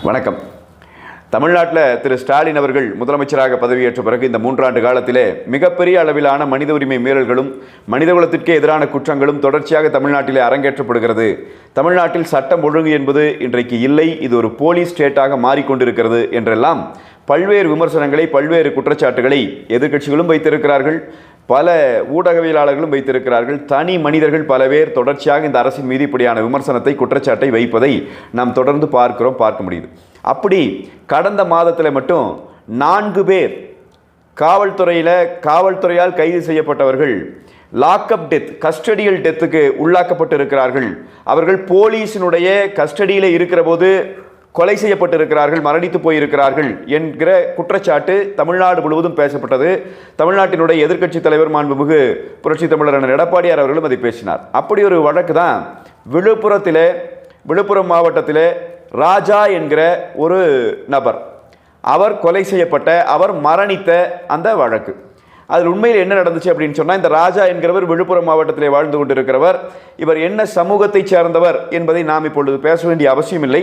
வணக்கம். தமிழ்நாட்டில் திரு ஸ்டாலின் அவர்கள் முதலமைச்சராக பதவியேற்ற பிறகு இந்த மூன்றாண்டு காலத்திலே மிகப்பெரிய அளவிலான மனித உரிமை மீறல்களும் மனிதகுலத்திற்கே எதிரான குற்றங்களும் தொடர்ச்சியாக தமிழ்நாட்டிலே அரங்கேற்றப்படுகிறது. தமிழ்நாட்டில் சட்டம் ஒழுங்கு என்பது இன்றைக்கு இல்லை இது ஒரு போலீஸ் ஸ்டேட்டாக மாறிக்கொண்டிருக்கிறது என்றெல்லாம் பல்வேறு விமர்சனங்களை பல்வேறு குற்றச்சாட்டுகளை எதிர்க்கட்சிகளும் வைத்திருக்கிறார்கள். பல ஊடகவியலாளர்களும் வைத்திருக்கிறார்கள். தனி மனிதர்கள் பல பேர் தொடர்ச்சியாக இந்த அரசின் மீது இப்படியான விமர்சனத்தை குற்றச்சாட்டை வைப்பதை நாம் தொடர்ந்து பார்க்கிறோம் பார்க்க முடியுது. அப்படி கடந்த மாதத்தில் மட்டும் நான்கு பேர் காவல்துறையில் காவல்துறையால் கைது செய்யப்பட்டவர்கள் லாக்அப் டெத் கஸ்டடியல் டெத்துக்கு உள்ளாக்கப்பட்டிருக்கிறார்கள். அவர்கள் போலீஸினுடைய கஸ்டடியில் இருக்கிற போது கொலை செய்யப்பட்டிருக்கிறார்கள் மரணித்து போயிருக்கிறார்கள் என்கிற குற்றச்சாட்டு தமிழ்நாடு முழுவதும் பேசப்பட்டது. தமிழ்நாட்டினுடைய எதிர்க்கட்சி தலைவர் மாண்புமிகு புரட்சி தமிழர் எடப்பாடியார் அவர்களும் அதை பேசினார். அப்படி ஒரு வழக்கு தான் விழுப்புரத்திலே விழுப்புரம் மாவட்டத்திலே ராஜா என்கிற ஒரு நபர். அவர் கொலை செய்யப்பட்ட அவர் மரணித்த அந்த வழக்கு. அதில் உண்மையில் என்ன நடந்துச்சு அப்படின்னு சொன்னால் இந்த ராஜா என்கிறவர் விழுப்புரம் மாவட்டத்திலே வாழ்ந்து கொண்டிருக்கிறவர். இவர் என்ன சமூகத்தைச் சேர்ந்தவர் என்பதை நாம் இப்பொழுது பேச வேண்டிய அவசியம் இல்லை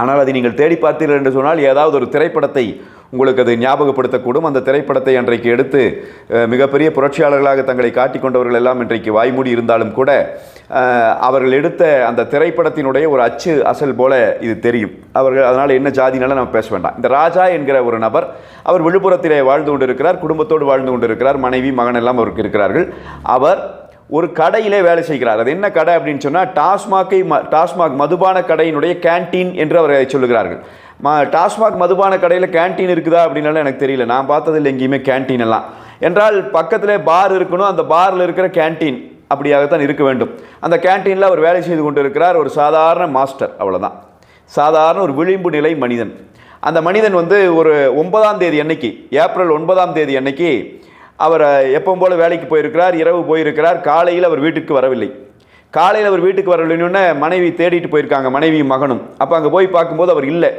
ஆனால் அதை நீங்கள் தேடி பார்த்தீர்கள் என்று சொன்னால் ஏதாவது ஒரு திரைப்படத்தை உங்களுக்கு அது ஞாபகப்படுத்தக்கூடும். அந்த திரைப்படத்தை அன்றைக்கு எடுத்து மிகப்பெரிய புரட்சியாளர்களாக தங்களை காட்டிக் கொண்டவர்கள் எல்லாம் இன்றைக்கு வாய்மூடி இருந்தாலும் கூட அவர்கள் எடுத்த அந்த திரைப்படத்தினுடைய ஒரு அச்சு அசல் போல இது தெரியும். அவர்கள் அதனால் என்ன ஜாதினால நம்ம பேச வேண்டாம். இந்த ராஜா என்கிற ஒரு நபர் அவர் விழுப்புரத்திலே வாழ்ந்து கொண்டிருக்கிறார் குடும்பத்தோடு வாழ்ந்து கொண்டிருக்கிறார் மனைவி மகன் எல்லாம் அவருக்கு இருக்கிறார்கள். அவர் ஒரு கடையிலே வேலை செய்கிறார். அது என்ன கடை அப்படின்னு சொன்னால் டாஸ்மாகை ம- டாஸ்மாக் மதுபான கடையினுடைய கேண்டீன் என்று அவர் சொல்லுகிறார்கள். மா டாஸ்மாக் மதுபான கடையில் கேண்டீன் இருக்குதா அப்படின்னாலும் எனக்கு தெரியல. நான் பார்த்ததில்ல எங்கேயுமே கேண்டீன் எல்லாம். என்றால் பக்கத்தில் பார் இருக்கணும். அந்த பாரில் இருக்கிற கேண்டீன் அப்படியாகத்தான் இருக்க வேண்டும். அந்த கேண்டீனில் அவர் வேலை செய்து கொண்டு இருக்கிறார் ஒரு சாதாரண மாஸ்டர் அவ்வளோதான் சாதாரண ஒரு விளிம்பு நிலை மனிதன். அந்த மனிதன் வந்து ஒரு ஒன்பதாம் தேதி அன்னைக்கு ஏப்ரல் ஒன்பதாம் தேதி அன்னைக்கு அவர் எப்பவும் போல் வேலைக்கு போயிருக்கிறார் இரவு போயிருக்கிறார் காலையில் அவர் வீட்டுக்கு வரவில்லை. காலையில் அவர் வீட்டுக்கு வரவில்லைன்னு மனைவி தேடிட்டு போயிருக்காங்க மனைவியும் மகனும். அப்போ அங்கே போய் பார்க்கும்போது அவர் இல்லை.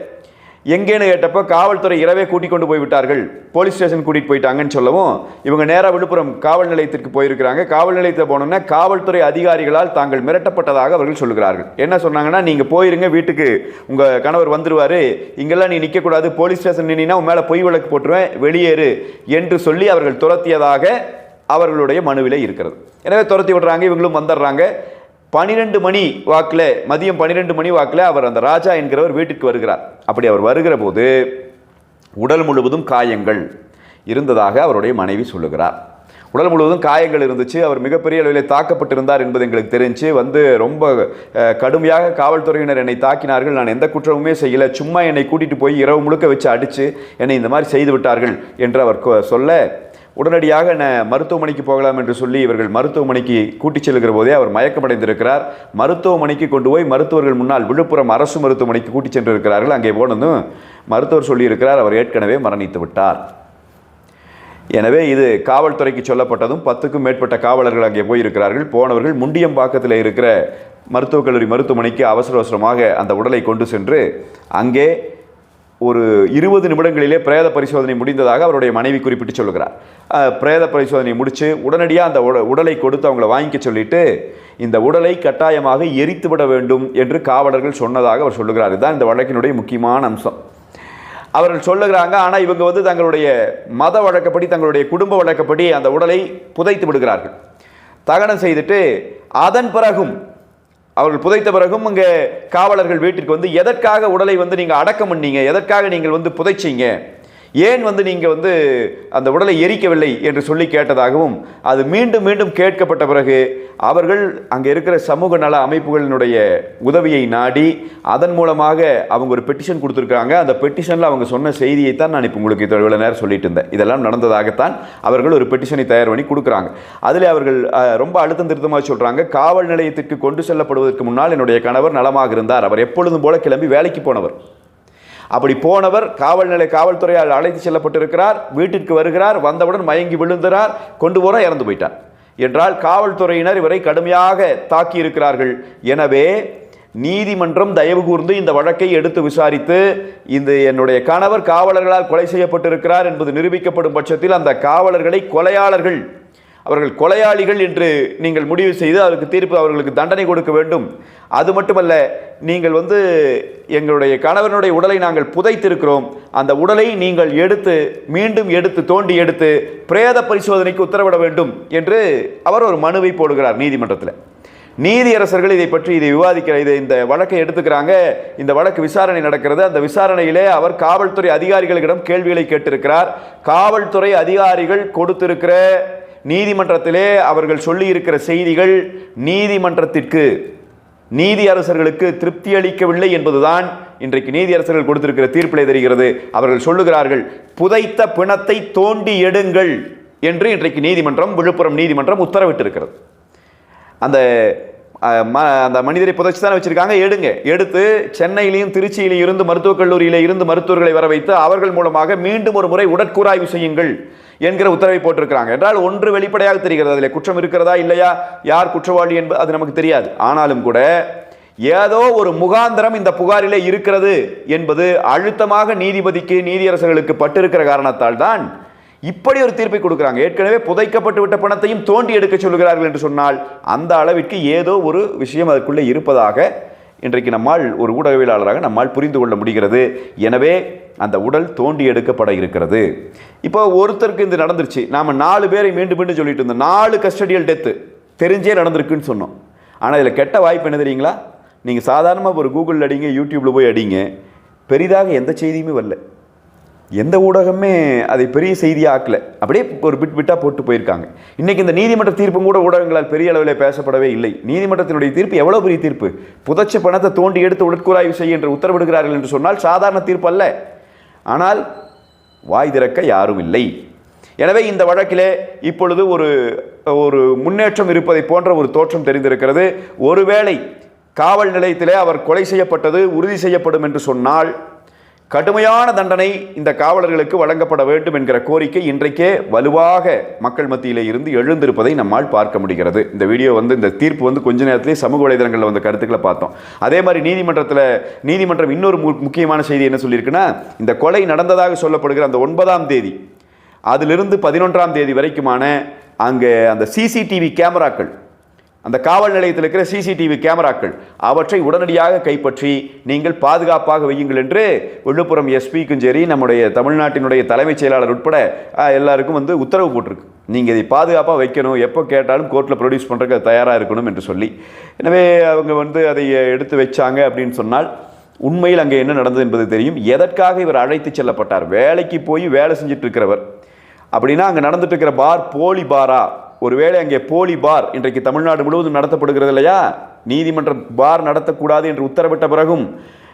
எங்கேன்னு கேட்டப்போ காவல்துறை இரவே கூட்டிக் கொண்டு போய் விட்டார்கள் போலீஸ் ஸ்டேஷன் கூட்டிகிட்டு போயிட்டாங்கன்னு சொல்லவும் இவங்க நேராக விழுப்புரம் காவல் நிலையத்திற்கு போயிருக்கிறாங்க. காவல் நிலையத்தில் போனோன்னா காவல்துறை அதிகாரிகளால் தாங்கள் மிரட்டப்பட்டதாக அவர்கள் சொல்லுகிறார்கள். என்ன சொன்னாங்கன்னா நீங்கள் போயிருங்க வீட்டுக்கு. உங்கள் கணவர் வந்துடுவார் இங்கெல்லாம் நீ நிற்கக்கூடாது போலீஸ் ஸ்டேஷன் நின்னா உன் மேலே பொய் வழக்கு போட்டுருவேன். வெளியேறு. என்று சொல்லி அவர்கள் துரத்தியதாக அவர்களுடைய மனுவிலே இருக்கிறது. எனவே துரத்தி விடுறாங்க இவங்களும் வந்துடுறாங்க. பனிரெண்டு மணி வாக்கில் மதியம் பன்னிரெண்டு மணி வாக்கில் அவர் அந்த ராஜா என்கிறவர் வீட்டுக்கு வருகிறார். அப்படி அவர் வருகிற போது உடல் முழுவதும் காயங்கள் இருந்ததாக அவருடைய மனைவி சொல்லுகிறார். உடல் முழுவதும் காயங்கள் இருந்துச்சு அவர் மிகப்பெரிய அளவில் தாக்கப்பட்டிருந்தார் என்பது எங்களுக்கு தெரிஞ்சு வந்து ரொம்ப கடுமையாக காவல்துறையினர் என்னை தாக்கினார்கள் நான் எந்த குற்றமுமே செய்யலை சும்மா என்னை கூட்டிகிட்டு போய் இரவு முழுக்க வச்சு அடித்து என்னை இந்த மாதிரி செய்து விட்டார்கள் என்று அவர் கொ- சொல்ல உடனடியாக என்ன மருத்துவமனைக்கு போகலாம் என்று சொல்லி இவர்கள் மருத்துவமனைக்கு கூட்டிச் செல்கிற போதே அவர் மயக்கமடைந்திருக்கிறார். மருத்துவமனைக்கு கொண்டு போய் மருத்துவர்கள் முன்னால் விழுப்புரம் அரசு மருத்துவமனைக்கு கூட்டிச் சென்றிருக்கிறார்கள். அங்கே போனதும் மருத்துவர் சொல்லியிருக்கிறார் அவர் ஏற்கனவே மரணித்து விட்டார். எனவே இது காவல்துறைக்கு சொல்லப்பட்டதும் பத்துக்கும் மேற்பட்ட காவலர்கள் அங்கே போயிருக்கிறார்கள். போனவர்கள் முண்டியம்பாக்கத்தில் இருக்கிற மருத்துவக் கல்லூரி மருத்துவமனைக்கு அவசர அவசரமாக அந்த உடலை கொண்டு சென்று அங்கே ஒரு இருபது நிமிடங்களிலே பிரேத பரிசோதனை முடிந்ததாக அவருடைய மனைவி குறிப்பிட்டு சொல்லுகிறார். பிரேத பரிசோதனை முடித்து உடனடியாக அந்த உட- உடலை கொடுத்து அவங்கள வாங்கிக்க சொல்லிட்டு இந்த உடலை கட்டாயமாக எரித்து விட வேண்டும் என்று காவலர்கள் சொன்னதாக அவர் சொல்லுகிறார். இதுதான் இந்த வழக்கினுடைய முக்கியமான அம்சம். அவர்கள் சொல்லுகிறாங்க ஆனால் இவங்க வந்து தங்களுடைய மத வழக்கப்படி தங்களுடைய குடும்ப வழக்கப்படி அந்த உடலை புதைத்து விடுகிறார்கள். தகனம் செய்துட்டு அதன் பிறகும் அவர்கள் புதைத்த பிறகும் இங்கே காவலர்கள் வீட்டிற்கு வந்து எதற்காக உடலை வந்து நீங்கள் அடக்கம் பண்ணீங்க? எதற்காக நீங்கள் வந்து புதைச்சீங்க? ஏன் வந்து நீங்கள் வந்து அந்த உடலை எரிக்கவில்லை என்று சொல்லி கேட்டதாகவும் அது மீண்டும் மீண்டும் கேட்கப்பட்ட பிறகு அவர்கள் அங்கே இருக்கிற சமூக நல அமைப்புகளினுடைய உதவியை நாடி அதன் மூலமாக அவங்க ஒரு பெட்டிஷன் கொடுத்துருக்காங்க அந்த பெட்டிஷனில் அவங்க சொன்ன செய்தியை தான் நான் இப்போ உங்களுக்கு இவ்வளோ நேரம் சொல்லிட்டு இருந்தேன். இதெல்லாம் நடந்ததாகத்தான் அவர்கள் ஒரு பெட்டிஷனை தயார் பண்ணி கொடுக்குறாங்க. அதில் அவர்கள் ரொம்ப அழுத்தம் திருத்தமாக சொல்கிறாங்க காவல் நிலையத்திற்கு கொண்டு செல்லப்படுவதற்கு முன்னால் என்னுடைய கணவர் நலமாக இருந்தார். அவர் எப்பொழுதும் போல கிளம்பி வேலைக்கு போனவர். அப்படி போனவர் காவல் நிலை காவல்துறையால் அழைத்து செல்லப்பட்டிருக்கிறார் வீட்டிற்கு வருகிறார் வந்தவுடன் மயங்கி விழுந்தார் கொண்டு போற இறந்து போயிட்டார். என்றால் காவல்துறையினர் இவரை கடுமையாக தாக்கி இருக்கிறார்கள் எனவே நீதிமன்றம் தயவு கூர்ந்து இந்த வழக்கை எடுத்து விசாரித்து இந்த என்னுடைய கணவர் காவலர்களால் கொலை செய்யப்பட்டிருக்கிறார் என்பது நிரூபிக்கப்படும் பட்சத்தில் அந்த காவலர்களை கொலையாளர்கள் அவர்கள் கொலையாளிகள் என்று நீங்கள் முடிவு செய்து அவருக்கு தீர்ப்பு அவர்களுக்கு தண்டனை கொடுக்க வேண்டும். அது மட்டுமல்ல நீங்கள் வந்து எங்களுடைய கணவனுடைய உடலை நாங்கள் புதைத்திருக்கிறோம். அந்த உடலை நீங்கள் எடுத்து மீண்டும் எடுத்து தோண்டி எடுத்து பிரேத பரிசோதனைக்கு உத்தரவிட வேண்டும் என்று அவர் ஒரு மனுவை போடுகிறார் நீதிமன்றத்தில். நீதியரசர்கள் இதை பற்றி இதை விவாதிக்கிற இதை இந்த வழக்கை எடுத்துக்கிறாங்க. இந்த வழக்கு விசாரணை நடக்கிறது. அந்த விசாரணையிலே அவர் காவல்துறை அதிகாரிகளிடம் கேள்விகளை கேட்டிருக்கிறார். காவல்துறை அதிகாரிகள் கொடுத்திருக்கிற நீதிமன்றத்திலே அவர்கள் சொல்லியிருக்கிற செய்திகள் நீதிமன்றத்திற்கு நீதி அரசர்களுக்கு திருப்தி அளிக்கவில்லை என்பதுதான் இன்றைக்கு நீதி அரசர்கள் கொடுத்திருக்கிற தீர்ப்பிலே தெரிகிறது. அவர்கள் சொல்லுகிறார்கள் புதைத்த பிணத்தை தோண்டி எடுங்கள் என்று இன்றைக்கு நீதிமன்றம் விழுப்புரம் நீதிமன்றம் உத்தரவிட்டிருக்கிறது. அந்த ம அந்த மனிதரை புதைச்சி தானே வச்சிருக்காங்க? எடுங்க. எடுத்து சென்னையிலையும் திருச்சியிலையும் இருந்து மருத்துவக் கல்லூரியில இருந்து மருத்துவர்களை வர வைத்து அவர்கள் மூலமாக மீண்டும் ஒரு முறை உடற்கூராய்வு செய்யுங்கள். என்கிற உத்தரவை போட்டிருக்கிறாங்க. என்றால் ஒன்று வெளிப்படையாக தெரிகிறது. அதில் குற்றம் இருக்கிறதா இல்லையா? யார் குற்றவாளி என்பது அது நமக்கு தெரியாது. ஆனாலும் கூட ஏதோ ஒரு முகாந்திரம் இந்த புகாரிலே இருக்கிறது என்பது அழுத்தமாக நீதிபதிக்கு நீதியரசர்களுக்கு பட்டிருக்கிற காரணத்தால் தான் இப்படி ஒரு தீர்ப்பை கொடுக்குறாங்க. ஏற்கனவே புதைக்கப்பட்டு விட்ட பணத்தையும் தோண்டி எடுக்க சொல்லுகிறார்கள் என்று சொன்னால் அந்த அளவிற்கு ஏதோ ஒரு விஷயம் அதற்குள்ளே இருப்பதாக இன்றைக்கு நம்மால் ஒரு ஊடகவியலாளராக நம்மால் புரிந்து கொள்ள முடிகிறது. எனவே அந்த உடல் தோண்டி எடுக்கப்பட இருக்கிறது. இப்போ ஒருத்தருக்கு இது நடந்துருச்சு. நாம் நாலு பேரை மீண்டும் மீண்டும் சொல்லிட்டு இருந்தோம். நாலு கஸ்டடியல் டெத்து. தெரிஞ்சே நடந்திருக்குன்னு சொன்னோம். ஆனால் இதில் கெட்ட வாய்ப்பு என்ன தெரியுங்களா? நீங்கள் சாதாரணமாக ஒரு கூகுளில் அடிங்க யூடியூப்பில் போய் அடிங்க. பெரிதாக எந்த செய்தியுமே வரல. எந்த ஊடகமே அதை பெரிய செய்தியாக அப்படியே ஒரு பிட் பிட்டாக போட்டு போயிருக்காங்க. இன்றைக்கி இந்த நீதிமன்ற தீர்ப்பும் கூட ஊடகங்களால் பெரிய அளவில் பேசப்படவே இல்லை. நீதிமன்றத்தினுடைய தீர்ப்பு எவ்வளோ பெரிய தீர்ப்பு? புதைச்ச பணத்தை தோண்டி எடுத்து உடற்கூறாய்வு செய்ய என்று உத்தரவிடுகிறார்கள் என்று சொன்னால் சாதாரண தீர்ப்பு அல்ல. ஆனால் வாய் திறக்க யாரும் இல்லை. எனவே இந்த வழக்கிலே இப்பொழுது ஒரு ஒரு முன்னேற்றம் இருப்பதை போன்ற ஒரு தோற்றம் தெரிந்திருக்கிறது. ஒருவேளை காவல் நிலையத்திலே அவர் கொலை செய்யப்பட்டது உறுதி செய்யப்படும் என்று சொன்னால் கடுமையான தண்டனை இந்த காவலர்களுக்கு வழங்கப்பட வேண்டும் என்கிற கோரிக்கை இன்றைக்கே வலுவாக மக்கள் மத்தியிலே இருந்து எழுந்திருப்பதை நம்மால் பார்க்க முடிகிறது. இந்த வீடியோ வந்து இந்த தீர்ப்பு வந்து கொஞ்ச நேரத்திலே சமூக வலைதளங்களில் வந்த கருத்துக்களை பார்த்தோம். அதே மாதிரி நீதிமன்றத்தில் நீதிமன்றம் இன்னொரு மு- முக்கியமான செய்தி என்ன சொல்லியிருக்குன்னா இந்த கொலை நடந்ததாக சொல்லப்படுகிற அந்த ஒன்பதாம் தேதி அதிலிருந்து பதினொன்றாம் தேதி வரைக்குமான அங்கே அந்த சிசிடிவி கேமராக்கள் அந்த காவல் நிலையத்தில் இருக்கிற சிசிடிவி கேமராக்கள் அவற்றை உடனடியாக கைப்பற்றி நீங்கள் பாதுகாப்பாக வையுங்கள் என்று விழுப்புரம் எஸ்பிக்கும் சரி நம்முடைய தமிழ்நாட்டினுடைய தலைமைச் செயலாளர் உட்பட எல்லாருக்கும் வந்து உத்தரவு போட்டிருக்கு. நீங்கள் இதை பாதுகாப்பாக வைக்கணும் எப்போ கேட்டாலும் கோர்ட்டில் ப்ரொடியூஸ் பண்ணுறதுக்கு அது தயாராக இருக்கணும் என்று சொல்லி. எனவே அவங்க வந்து அதை எடுத்து வச்சாங்க அப்படின்னு சொன்னால் உண்மையில் அங்கே என்ன நடந்தது என்பது தெரியும். எதற்காக இவர் அழைத்து செல்லப்பட்டார்? வேலைக்கு போய் வேலை செஞ்சிட்ருக்கிறவர் அப்படின்னா அங்கே நடந்துட்டு இருக்கிற பார் போலி பாரா ஒருவேளை அங்கே போலி பார் இன்றைக்கு தமிழ்நாடு முழுவதும் நடத்தப்படுகிறது இல்லையா? நீதிமன்ற பார் நடத்தக்கூடாது என்று உத்தரவிட்ட பிறகும்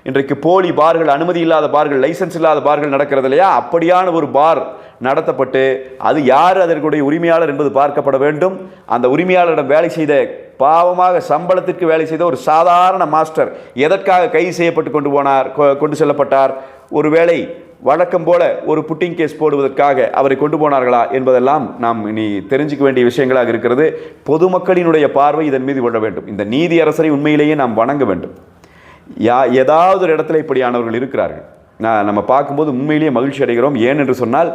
இன்றைக்கு போலி பார்கள் அனுமதி இல்லாத பார்கள் லைசன்ஸ் இல்லாத பார்கள் நடக்கிறது இல்லையா? அப்படியான ஒரு பார் நடத்தப்பட்டு அது யார் அதற்குடைய உரிமையாளர் என்பது பார்க்கப்பட வேண்டும். அந்த உரிமையாளரிடம் வேலை செய்த பாவமாக சம்பளத்திற்கு வேலை செய்த ஒரு சாதாரண மாஸ்டர் எதற்காக கைது செய்யப்பட்டு கொண்டு போனார் கொ- கொண்டு செல்லப்பட்டார்? ஒருவேளை வழக்கம் போல ஒரு புட்டிங் கேஸ் போடுவதற்காக அவரை கொண்டு போனார்களா என்பதெல்லாம் நாம் இனி தெரிஞ்சுக்க வேண்டிய விஷயங்களாக இருக்கிறது. பொதுமக்களினுடைய பார்வை இதன் மீது கொள்ள வேண்டும். இந்த நீதி அரசரை உண்மையிலேயே நாம் வணங்க வேண்டும். யா ஏதாவது ஒரு இடத்துல இப்படியானவர்கள் இருக்கிறார்கள். நான் நம்ம பார்க்கும்போது உண்மையிலேயே மகிழ்ச்சி அடைகிறோம். ஏன் என்று சொன்னால்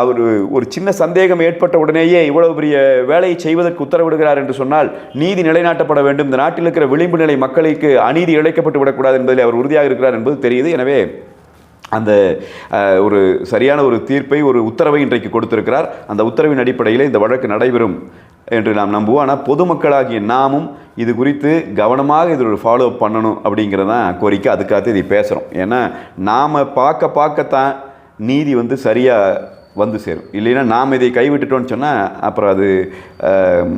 அவர் ஒரு சின்ன சந்தேகம் ஏற்பட்ட உடனேயே இவ்வளவு பெரிய வேலையை செய்வதற்கு உத்தரவிடுகிறார் என்று சொன்னால் நீதி நிலைநாட்டப்பட வேண்டும். இந்த நாட்டில் இருக்கிற விளிம்பு நிலை மக்களுக்கு அநீதி இழைக்கப்பட்டு விடக்கூடாது என்பதில் அவர் உறுதியாக இருக்கிறார் என்பது தெரியுது. எனவே அந்த ஒரு சரியான ஒரு தீர்ப்பை ஒரு உத்தரவை இன்றைக்கு கொடுத்திருக்கிறார். அந்த உத்தரவின் அடிப்படையில் இந்த வழக்கு நடைபெறும் என்று நாம் நம்புவோம். ஆனால் பொதுமக்களாகிய நாமும் இது குறித்து கவனமாக இது ஒரு ஃபாலோ அப் பண்ணணும் அப்படிங்கிறதான் கோரிக்கை. அதுக்காக இதை பேசுகிறோம் ஏன்னா நாம் பார்க்க பார்க்கத்தான் நீதி வந்து சரியாக வந்து சேரும். இல்லைன்னா நாம் இதை கைவிட்டுட்டோம்னு சொன்னால் அப்புறம் அது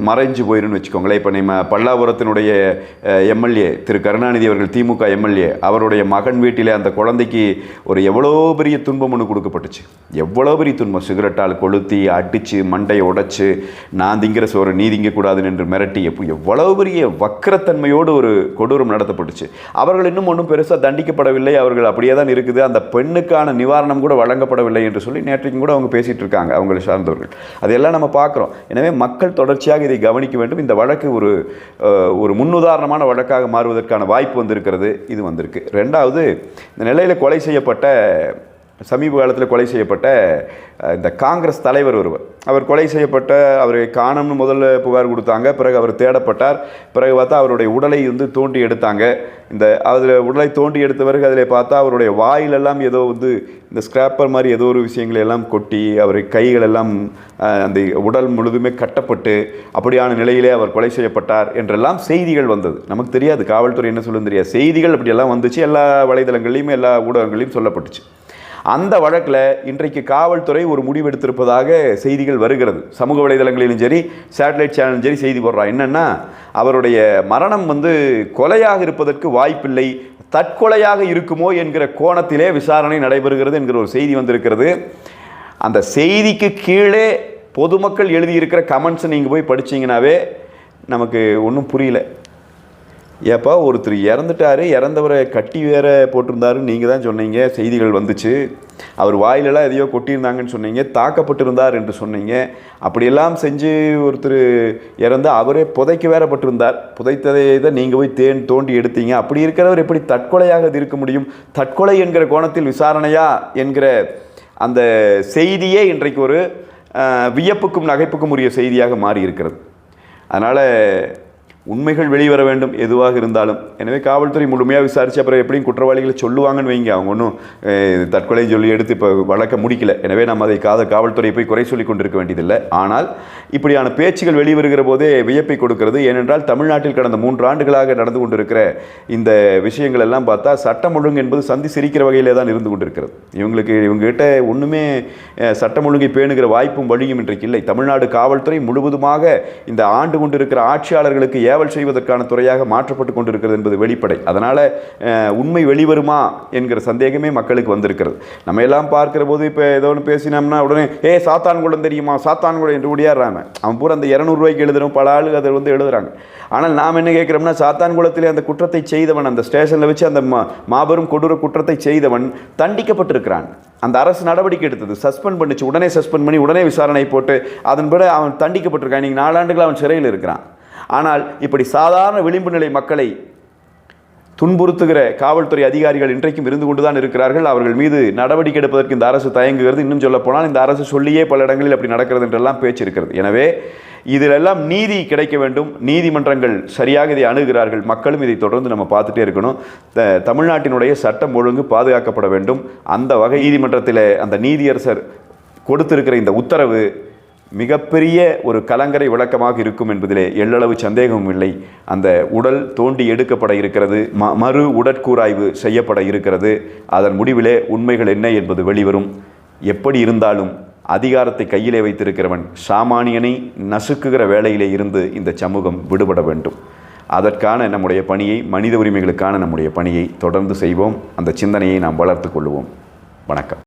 மறைஞ்சு போயிடும்னு வச்சுக்கோங்களேன். இப்போ நம்ம பல்லாபுரத்தினுடைய எம்எல்ஏ திரு கருணாநிதி அவர்கள் திமுக எம்எல்ஏ அவருடைய மகன் வீட்டிலே அந்த குழந்தைக்கு ஒரு எவ்வளோ பெரிய துன்பம் ஒன்று கொடுக்கப்பட்டுச்சு. எவ்வளோ பெரிய துன்பம். சிகரெட்டால் கொளுத்தி அடித்து மண்டையை உடைச்சு நான் திங்கிற சோறு நீ திங்கக்கூடாதுன்னு என்று மிரட்டி எப்போ எவ்வளோ பெரிய வக்கரத்தன்மையோடு ஒரு கொடூரம் நடத்தப்பட்டுச்சு. அவர்கள் இன்னும் ஒன்றும் பெருசாக தண்டிக்கப்படவில்லை. அவர்கள் அப்படியே தான் இருக்குது. அந்த பெண்ணுக்கான நிவாரணம் கூட வழங்கப்படவில்லை என்று சொல்லி நேற்றைக்கும் கூட அவங்க பேசிட்டு இருக்காங்க அவங்களை சார்ந்தவர்கள். அதையெல்லாம் நம்ம பார்க்குறோம். எனவே மக்கள் தொடர்ச்சியாக இதை கவனிக்க வேண்டும். இந்த வழக்கு ஒரு ஒரு முன்னுதாரணமான வழக்காக மாறுவதற்கான வாய்ப்பு வந்திருக்கிறது. இது வந்திருக்கு. ரெண்டாவது இந்த நிலையில் கொலை செய்யப்பட்ட சமீப காலத்தில் கொலை செய்யப்பட்ட இந்த காங்கிரஸ் தலைவர் ஒருவர். அவர் கொலை செய்யப்பட்ட அவரை காணம்னு முதல்ல புகார் கொடுத்தாங்க. பிறகு அவர் தேடப்பட்டார். பிறகு பார்த்தா அவருடைய உடலை வந்து தோண்டி எடுத்தாங்க. இந்த அதில் உடலை தோண்டி எடுத்த பிறகு அதில் பார்த்தா அவருடைய வாயிலெல்லாம் ஏதோ வந்து இந்த ஸ்கிராப்பர் மாதிரி ஏதோ ஒரு விஷயங்களை எல்லாம் கொட்டி அவர் கைகள் எல்லாம் அந்த உடல் முழுதுமே கட்டப்பட்டு அப்படியான நிலையிலே அவர் கொலை செய்யப்பட்டார் என்றெல்லாம் செய்திகள் வந்தது. நமக்கு தெரியாது காவல்துறை என்ன சொல்லுன்னு தெரியாது. செய்திகள் அப்படியெல்லாம் வந்துச்சு. எல்லா வலைதளங்கள்லையும் எல்லா ஊடகங்களையும் சொல்லப்பட்டுச்சு. அந்த வழக்கில் இன்றைக்கு காவல்துறை ஒரு முடிவெடுத்திருப்பதாக செய்திகள் வருகிறது. சமூக வலைதளங்களிலும் சரி சேட்டலைட் சேனலும் சரி செய்தி போடுறா. என்னன்னா அவருடைய மரணம் வந்து கொலையாக இருப்பதற்கு வாய்ப்பில்லை தற்கொலையாக இருக்குமோ என்கிற கோணத்திலே விசாரணை நடைபெறுகிறது என்கிற ஒரு செய்தி வந்திருக்கிறது. அந்த செய்திக்கு கீழே பொதுமக்கள் எழுதியிருக்கிற கமெண்ட்ஸை நீங்கள் போய் படிச்சீங்கன்னாவே நமக்கு ஒன்றும் புரியல. ஏப்பா ஒருத்தர் இறந்துட்டாரு இறந்தவரை கட்டி வேற போட்டிருந்தாரு நீங்கள் தான் சொன்னீங்க செய்திகள் வந்துச்சு. அவர் வாயிலெல்லாம் எதையோ கொட்டியிருந்தாங்கன்னு சொன்னீங்க தாக்கப்பட்டிருந்தார் என்று சொன்னீங்க. அப்படியெல்லாம் செஞ்சு ஒருத்தர் இறந்து அவரே புதைக்க வேறப்பட்டிருந்தார் புதைத்ததை தான் நீங்கள் போய் தேன் தோண்டி எடுத்தீங்க. அப்படி இருக்கிறவர் எப்படி தற்கொலையாக அது இருக்க முடியும்? தற்கொலை என்கிற கோணத்தில் விசாரணையா என்கிற அந்த செய்தியே இன்றைக்கு ஒரு வியப்புக்கும் நகைப்புக்கும் உரிய செய்தியாக மாறி இருக்கிறது அதனால் உண்மைகள் வெளிவர வேண்டும் எதுவாக இருந்தாலும். எனவே காவல்துறை முழுமையாக விசாரித்து அப்புறம் எப்படியும் குற்றவாளிகளை சொல்லுவாங்கன்னு வைங்க. அவங்க ஒன்றும் தற்கொலை சொல்லி எடுத்து இப்போ வழக்க முடிக்கல. எனவே நம்ம அதை காத காவல்துறையை போய் குறை சொல்லி கொண்டிருக்க வேண்டியதில்லை. ஆனால் இப்படியான பேச்சுகள் வெளிவருகிற போதே வியப்பை கொடுக்கிறது. ஏனென்றால் தமிழ்நாட்டில் கடந்த மூன்று ஆண்டுகளாக நடந்து கொண்டிருக்கிற இந்த விஷயங்கள் எல்லாம் பார்த்தா சட்டம் ஒழுங்கு என்பது சந்தி சிரிக்கிற வகையிலே தான் இருந்து கொண்டிருக்கிறது. இவங்களுக்கு இவங்ககிட்ட ஒன்றுமே சட்டம் ஒழுங்கை பேணுகிற வாய்ப்பும் வழியும் இன்றைக்கு இல்லை. தமிழ்நாடு காவல்துறை முழுவதுமாக இந்த ஆண்டு கொண்டிருக்கிற ஆட்சியாளர்களுக்கு ஏவல் செய்வதற்கான துறையாக மாற்றப்பட்டு கொண்டிருக்கிறது என்பது வெளிப்படை. அதனால் உண்மை வெளிவருமா என்கிற சந்தேகமே மக்களுக்கு வந்திருக்கிறது. நம்ம எல்லாம் பார்க்கிற போது இப்போ ஏதோ ஒன்று பேசினோம்னா உடனே ஏ சாத்தான்குளம் தெரியுமா? சாத்தான்குளம் என்று ஓடியாடுறாங்க அவன் பூரா அந்த இரநூறுவாய்க்கு எழுதுறோம் பல ஆளு அதை வந்து எழுதுறாங்க. ஆனால் நாம் என்ன கேட்குறோம்னா சாத்தான்குளத்திலே அந்த குற்றத்தை செய்தவன் அந்த ஸ்டேஷனில் வச்சு அந்த மா- மாபெரும் கொடூர குற்றத்தை செய்தவன் தண்டிக்கப்பட்டிருக்கிறான். அந்த அரசு நடவடிக்கை எடுத்தது. சஸ்பெண்ட் பண்ணிச்சு. உடனே சஸ்பெண்ட் பண்ணி உடனே விசாரணை போட்டு அதன்படி அவன் தண்டிக்கப்பட்டிருக்கான். இன்றைக்கி நாலாண்டுகள் அவன் சிறையில் இருக்கிறான். ஆனால் இப்படி சாதாரண விளிம்பு நிலை மக்களை துன்புறுத்துகிற காவல்துறை அதிகாரிகள் இன்றைக்கும் இருந்து கொண்டுதான் இருக்கிறார்கள். அவர்கள் மீது நடவடிக்கை எடுப்பதற்கு இந்த அரசு தயங்குகிறது. இன்னும் சொல்ல போனால் இந்த அரசு சொல்லியே பல இடங்களில் அப்படி நடக்கிறது என்றெல்லாம் பேச்சு இருக்கிறது. எனவே இதிலெல்லாம் நீதி கிடைக்க வேண்டும். நீதிமன்றங்கள் சரியாக இதை அணுகிறார்கள். மக்களும் இதை தொடர்ந்து நம்ம பார்த்துட்டே இருக்கணும். த- தமிழ்நாட்டினுடைய சட்டம் ஒழுங்கு பாதுகாக்கப்பட வேண்டும். அந்த வகை நீதிமன்றத்தில் அந்த நீதியரசர் கொடுத்திருக்கிற இந்த உத்தரவு மிகப்பெரிய ஒரு கலங்கரை விளக்கமாக இருக்கும் என்பதிலே எள்ளளவு சந்தேகமும் இல்லை. அந்த உடல் தோண்டி எடுக்கப்பட இருக்கிறது ம மறு உடற்கூராய்வு செய்யப்பட இருக்கிறது. அதன் முடிவிலே உண்மைகள் என்ன என்பது வெளிவரும். எப்படி இருந்தாலும் அதிகாரத்தை கையிலே வைத்திருக்கிறவன் சாமானியனை நசுக்குகிற வேலையிலே இருந்து இந்த சமூகம் விடுபட வேண்டும். அதற்கான நம்முடைய பணியை மனித உரிமைகளுக்கான நம்முடைய பணியை தொடர்ந்து செய்வோம். அந்த சிந்தனையை நாம் வளர்த்து கொள்வோம் வணக்கம்.